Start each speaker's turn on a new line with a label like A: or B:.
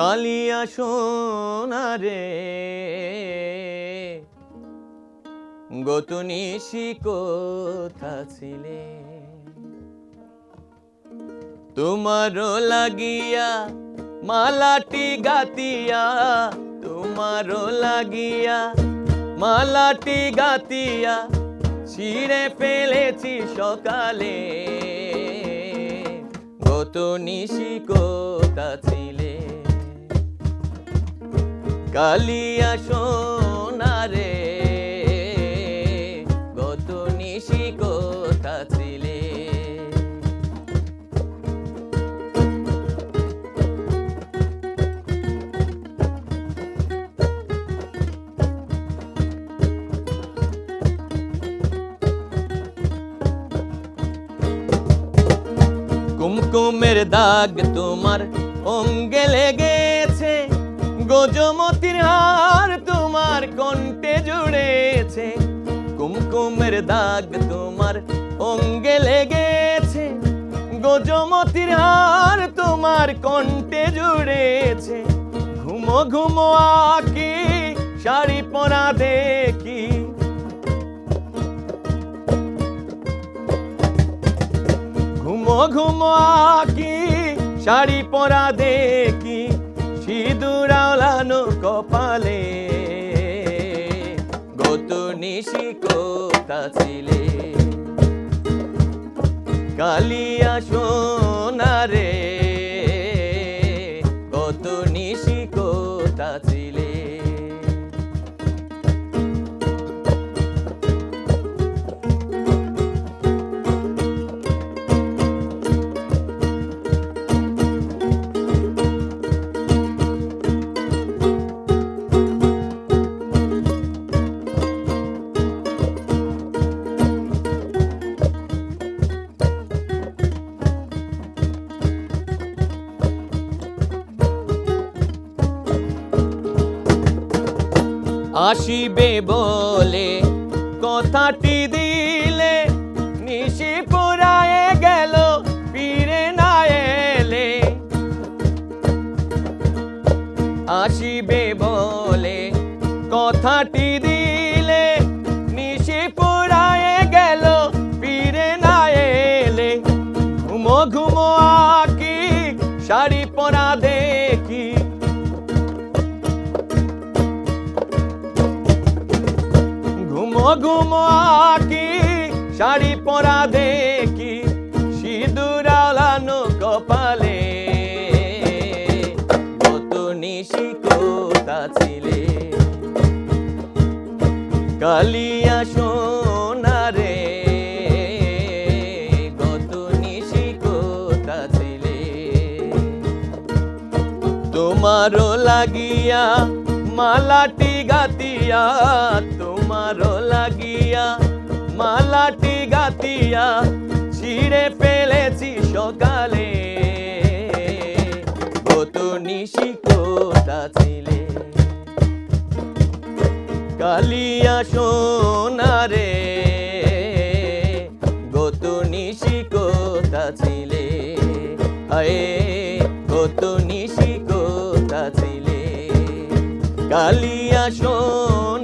A: কালিয়া সোনারে গতুনিশি কোথা ছিলে তোমারও লাগিয়া মালাটি গাতিয়া। তোমারও লাগিয়া মালাটি গাতিয়া। ছিঁড়ে ফেলেছি সকালে। গত নিশি কোথা ছিলে কালিয়া সোনারে গত নিশি কোথা ছিলে? কুমকুমের দাগ তোমার অঙ্গে লেগেছে গজমতির হার তোমার কণ্ঠে জুড়েছে। কুমকুমের দাগ তোমার অঙ্গে লেগেছে। গজমতির হার তোমার কণ্ঠে জুড়েছে। ঘুমো ঘুমো আকি শাড়ি পরা দেখি। ঘুমো ঘুমো আকি শাড়ি পরা দেখি। সিঁদুর কোথা ছিলে। কালিয়া সোনারে আসিবে বলে কথাটি দিলে নিশি পুরায়ে গেল ফিরে না এলে। আসিবে বলে কথাটি দিলে নিশি পুরায়ে গেল ফিরে না এলে। ঘুমো ঘুমো আকি, শাড়ি পরা দেখি ঘুমো আকি, শাড়ি পরা দেখি, সিঁদুর আলানো কপালে। কত নিশি কোথা ছিলে কালিয়া সোনারে কত নিশি কোথা ছিলে তোমারও লাগিয়া মালাটি গাতিয়া তোমারও লাগিয়া, মালাটি গাতিয়া, ছিঁড়ে ফেলেছি সকালে। নিশি কোথা ছিলে কালিয়া সোনারে গত নিশি কোথা ছিলে হায় গত নিশি কোথা ছিলে কালিয়া সোনারে